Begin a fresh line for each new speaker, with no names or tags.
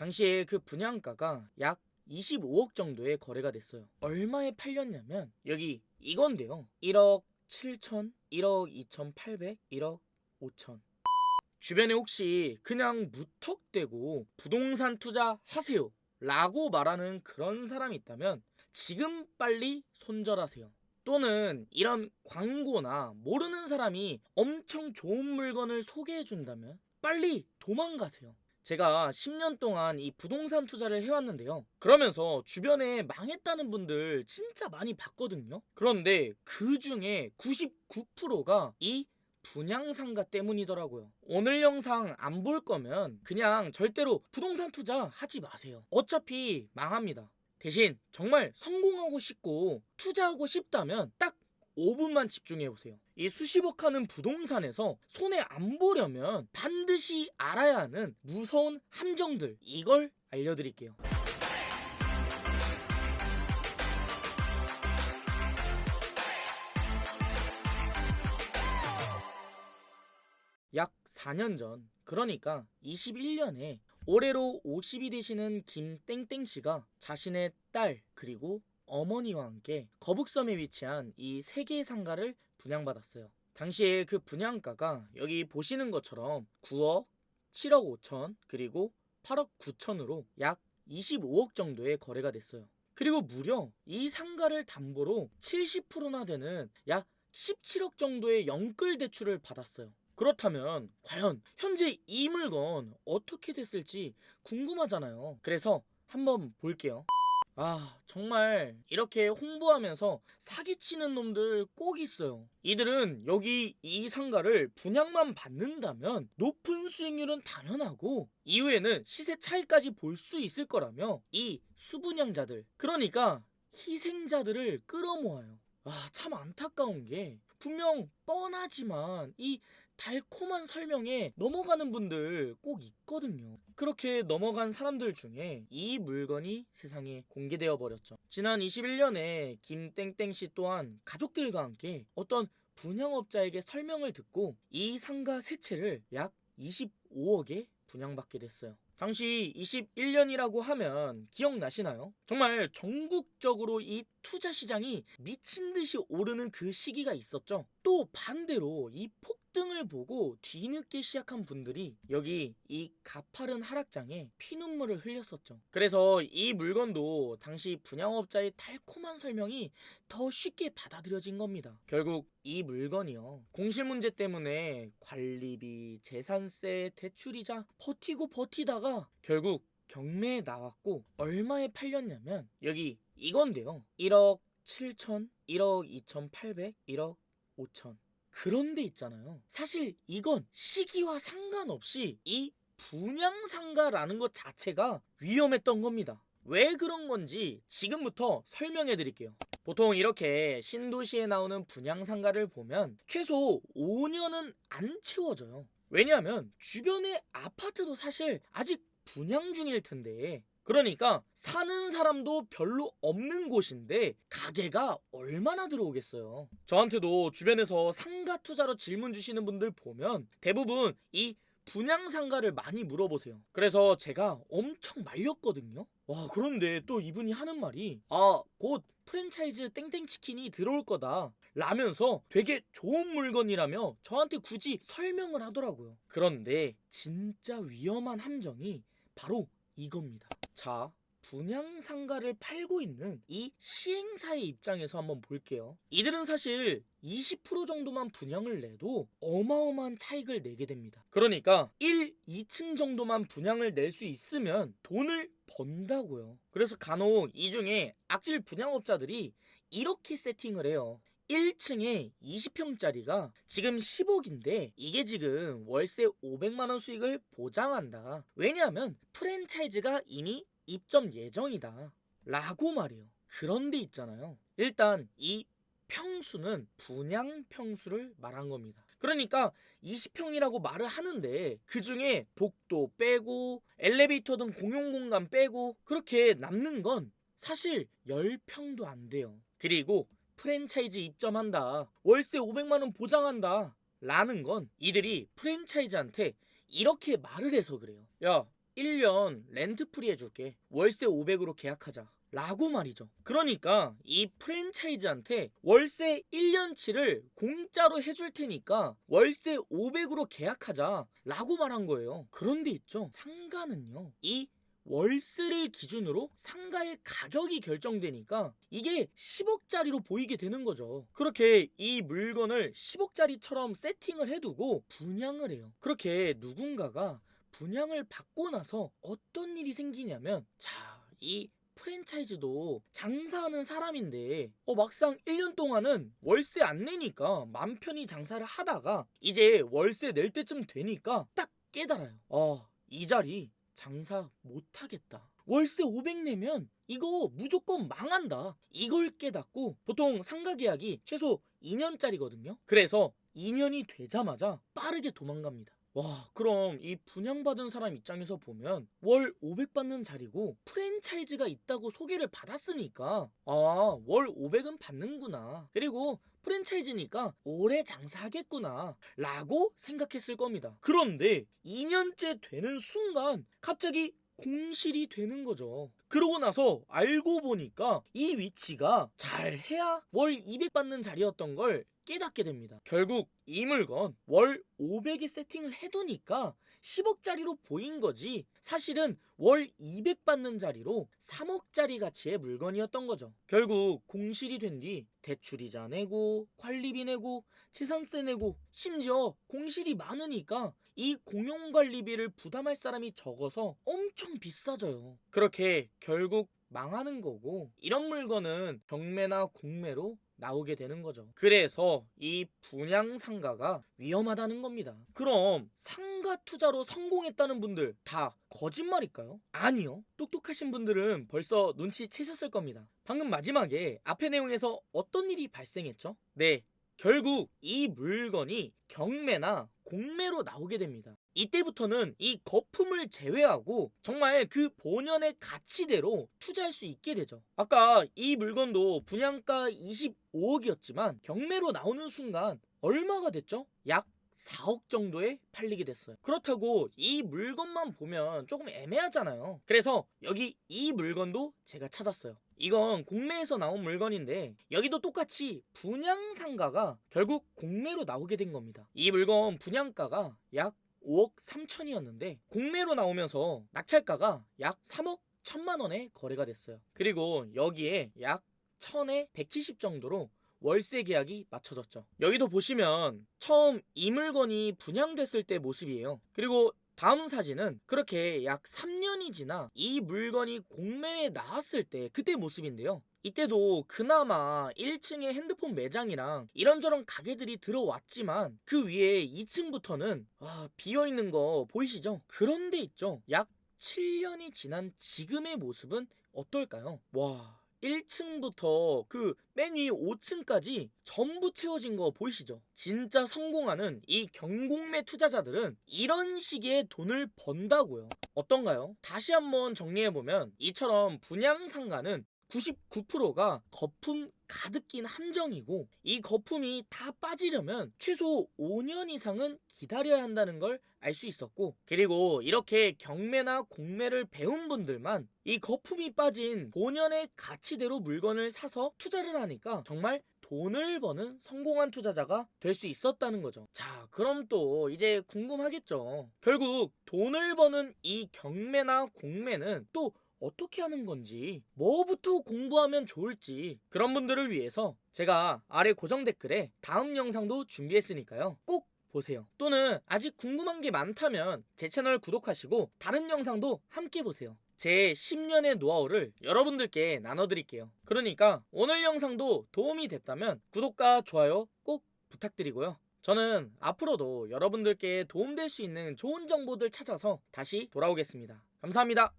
당시에 그 분양가가 약 25억 정도의 거래가 됐어요. 얼마에 팔렸냐면 여기 이건데요. 1억 7천, 1억 2,800, 1억 5천. 주변에 혹시 그냥 무턱대고 부동산 투자 하세요 라고 말하는 그런 사람이 있다면 지금 빨리 손절하세요. 또는 이런 광고나 모르는 사람이 엄청 좋은 물건을 소개해 준다면 빨리 도망가세요. 제가 10년 동안 이 부동산 투자를 해왔는데요. 그러면서 주변에 망했다는 분들 진짜 많이 봤거든요. 그런데 그 중에 99%가 이 분양상가 때문이더라고요. 오늘 영상 안 볼 거면 그냥 절대로 부동산 투자 하지 마세요. 어차피 망합니다. 대신 정말 성공하고 싶고 투자하고 싶다면 딱 5분만 집중해 보세요. 이 수십억 하는 부동산에서 손해 안 보려면 반드시 알아야 하는 무서운 함정들 이걸 알려드릴게요. 약 4년 전, 그러니까 21년에 올해로 50이 되시는 김땡땡 씨가 자신의 딸 그리고 어머니와 함께 거북섬에 위치한 이 세 개의 상가를 분양받았어요. 당시에 그 분양가가 여기 보시는 것처럼 9억, 7억 5천, 그리고 8억 9천으로 약 25억 정도의 거래가 됐어요. 그리고 무려 이 상가를 담보로 70%나 되는 약 17억 정도의 영끌 대출을 받았어요. 그렇다면 과연 현재 이 물건 어떻게 됐을지 궁금하잖아요. 그래서 한번 볼게요. 아, 정말 이렇게 홍보하면서 사기치는 놈들 꼭 있어요. 이들은 여기 이 상가를 분양만 받는다면 높은 수익률은 당연하고 이후에는 시세 차이까지 볼 수 있을 거라며 이 수분양자들, 그러니까 희생자들을 끌어모아요. 아, 참 안타까운 게 분명 뻔하지만 이 달콤한 설명에 넘어가는 분들 꼭 있거든요. 그렇게 넘어간 사람들 중에 이 물건이 세상에 공개되어 버렸죠. 지난 21년에 김땡땡 씨 또한 가족들과 함께 어떤 분양업자에게 설명을 듣고 이 상가 세 채를 약 25억에 분양받게 됐어요. 당시 21년이라고 하면 기억나시나요? 정말 전국적으로 이 투자 시장이 미친 듯이 오르는 그 시기가 있었죠. 또 반대로 이 폭등을 보고 뒤늦게 시작한 분들이 여기 이 가파른 하락장에 피눈물을 흘렸었죠. 그래서 이 물건도 당시 분양업자의 달콤한 설명이 더 쉽게 받아들여진 겁니다. 결국 이 물건이요. 공실 문제 때문에 관리비, 재산세, 대출이자 버티고 버티다가 결국 경매에 나왔고 얼마에 팔렸냐면 여기 이건데요. 1억 7천, 1억 2,800, 1억 5천. 그런데 있잖아요. 사실 이건 시기와 상관없이 이 분양상가라는 것 자체가 위험했던 겁니다. 왜 그런 건지 지금부터 설명해 드릴게요. 보통 이렇게 신도시에 나오는 분양상가를 보면 최소 5년은 안 채워져요. 왜냐하면 주변의 아파트도 사실 아직 분양 중일 텐데 그러니까 사는 사람도 별로 없는 곳인데 가게가 얼마나 들어오겠어요. 저한테도 주변에서 상가 투자로 질문 주시는 분들 보면 대부분 이 분양 상가를 많이 물어보세요. 그래서 제가 엄청 말렸거든요. 와, 그런데 또 이분이 하는 말이 아, 곧 프랜차이즈 땡땡치킨이 들어올 거다. 라면서 되게 좋은 물건이라며 저한테 굳이 설명을 하더라고요. 그런데 진짜 위험한 함정이 바로 이겁니다. 자, 분양 상가를 팔고 있는 이 시행사의 입장에서 한번 볼게요. 이들은 사실 20% 정도만 분양을 내도 어마어마한 차익을 내게 됩니다. 그러니까 1, 2층 정도만 분양을 낼 수 있으면 돈을 번다고요. 그래서 간혹 이 중에 악질 분양업자들이 이렇게 세팅을 해요. 1층에 20평짜리가 지금 10억인데 이게 지금 월세 500만원 수익을 보장한다. 왜냐하면 프랜차이즈가 이미 입점 예정이다. 라고 말이에요. 그런데 있잖아요. 일단 이 평수는 분양 평수를 말한 겁니다. 그러니까 20평이라고 말을 하는데 그 중에 복도 빼고 엘리베이터 등 공용 공간 빼고 그렇게 남는 건 사실 10평도 안 돼요. 그리고 프랜차이즈 입점한다. 월세 500만 원 보장한다. 라는 건 이들이 프랜차이즈한테 이렇게 말을 해서 그래요. 야, 1년 렌트 프리 해줄게. 월세 500으로 계약하자. 라고 말이죠. 그러니까 이 프랜차이즈한테 월세 1년치를 공짜로 해줄 테니까 월세 500으로 계약하자. 라고 말한 거예요. 그런데 있죠. 상가는요. 이 월세를 기준으로 상가의 가격이 결정되니까 이게 10억짜리로 보이게 되는 거죠. 그렇게 이 물건을 10억짜리처럼 세팅을 해두고 분양을 해요. 그렇게 누군가가 분양을 받고 나서 어떤 일이 생기냐면 자, 이 프랜차이즈도 장사하는 사람인데 어, 막상 1년 동안은 월세 안 내니까 맘 편히 장사를 하다가 이제 월세 낼 때쯤 되니까 딱 깨달아요. 아, 이 자리 장사 못하겠다. 월세 500 내면 이거 무조건 망한다. 이걸 깨닫고 보통 상가 계약이 최소 2년짜리거든요. 그래서 2년이 되자마자 빠르게 도망갑니다. 와, 그럼 이 분양받은 사람 입장에서 보면 월 500 받는 자리고 프랜차이즈가 있다고 소개를 받았으니까 아, 월 500은 받는구나. 그리고 프랜차이즈니까 오래 장사하겠구나 라고 생각했을 겁니다. 그런데 2년째 되는 순간 갑자기 공실이 되는 거죠. 그러고 나서 알고 보니까 이 위치가 잘 해야 월 200 받는 자리였던 걸 깨닫게 됩니다. 결국 이 물건 월 500에 세팅을 해두니까 10억짜리로 보인 거지 사실은 월 200 받는 자리로 3억짜리 가치의 물건이었던 거죠. 결국 공실이 된 뒤 대출이자 내고 관리비 내고 재산세 내고 심지어 공실이 많으니까 이 공용관리비를 부담할 사람이 적어서 엄청 비싸져요. 그렇게 결국 망하는 거고 이런 물건은 경매나 공매로 나오게 되는 거죠. 그래서 이 분양 상가가 위험하다는 겁니다. 그럼 상가 투자로 성공했다는 분들 다 거짓말일까요? 아니요. 똑똑하신 분들은 벌써 눈치채셨을 겁니다. 방금 마지막에 앞의 내용에서 어떤 일이 발생했죠? 네. 결국 이 물건이 경매나 공매로 나오게 됩니다. 이때부터는 이 거품을 제외하고 정말 그 본연의 가치대로 투자할 수 있게 되죠. 아까 이 물건도 분양가 25억이었지만 경매로 나오는 순간 얼마가 됐죠? 약 4억 정도에 팔리게 됐어요. 그렇다고 이 물건만 보면 조금 애매하잖아요. 그래서 여기 이 물건도 제가 찾았어요. 이건 공매에서 나온 물건인데 여기도 똑같이 분양 상가가 결국 공매로 나오게 된 겁니다. 이 물건 분양가가 약 5억 3천이었는데 공매로 나오면서 낙찰가가 약 3억 1천만 원에 거래가 됐어요. 그리고 여기에 약 1000에 170 정도로 월세 계약이 맞춰졌죠. 여기도 보시면 처음 이 물건이 분양됐을 때 모습이에요. 그리고 다음 사진은 그렇게 약 3년이 지나 이 물건이 공매에 나왔을 때 그때 모습인데요. 이때도 그나마 1층에 핸드폰 매장이랑 이런저런 가게들이 들어왔지만 그 위에 2층부터는 와, 비어있는 거 보이시죠? 그런데 있죠. 약 7년이 지난 지금의 모습은 어떨까요? 와, 1층부터 그 맨 위 5층까지 전부 채워진 거 보이시죠? 진짜 성공하는 이 경공매 투자자들은 이런 식의 돈을 번다고요. 어떤가요? 다시 한번 정리해보면 이처럼 분양 상가는 99%가 거품 가득 낀 함정이고 이 거품이 다 빠지려면 최소 5년 이상은 기다려야 한다는 걸 알 수 있었고 그리고 이렇게 경매나 공매를 배운 분들만 이 거품이 빠진 본연의 가치대로 물건을 사서 투자를 하니까 정말 돈을 버는 성공한 투자자가 될 수 있었다는 거죠. 자, 그럼 또 이제 궁금하겠죠. 결국 돈을 버는 이 경매나 공매는 또 어떻게 하는 건지, 뭐부터 공부하면 좋을지, 그런 분들을 위해서 제가 아래 고정 댓글에 다음 영상도 준비했으니까요. 꼭 보세요. 또는 아직 궁금한 게 많다면 제 채널 구독하시고 다른 영상도 함께 보세요. 제 10년의 노하우를 여러분들께 나눠드릴게요. 그러니까 오늘 영상도 도움이 됐다면 구독과 좋아요 꼭 부탁드리고요. 저는 앞으로도 여러분들께 도움될 수 있는 좋은 정보들 찾아서 다시 돌아오겠습니다. 감사합니다.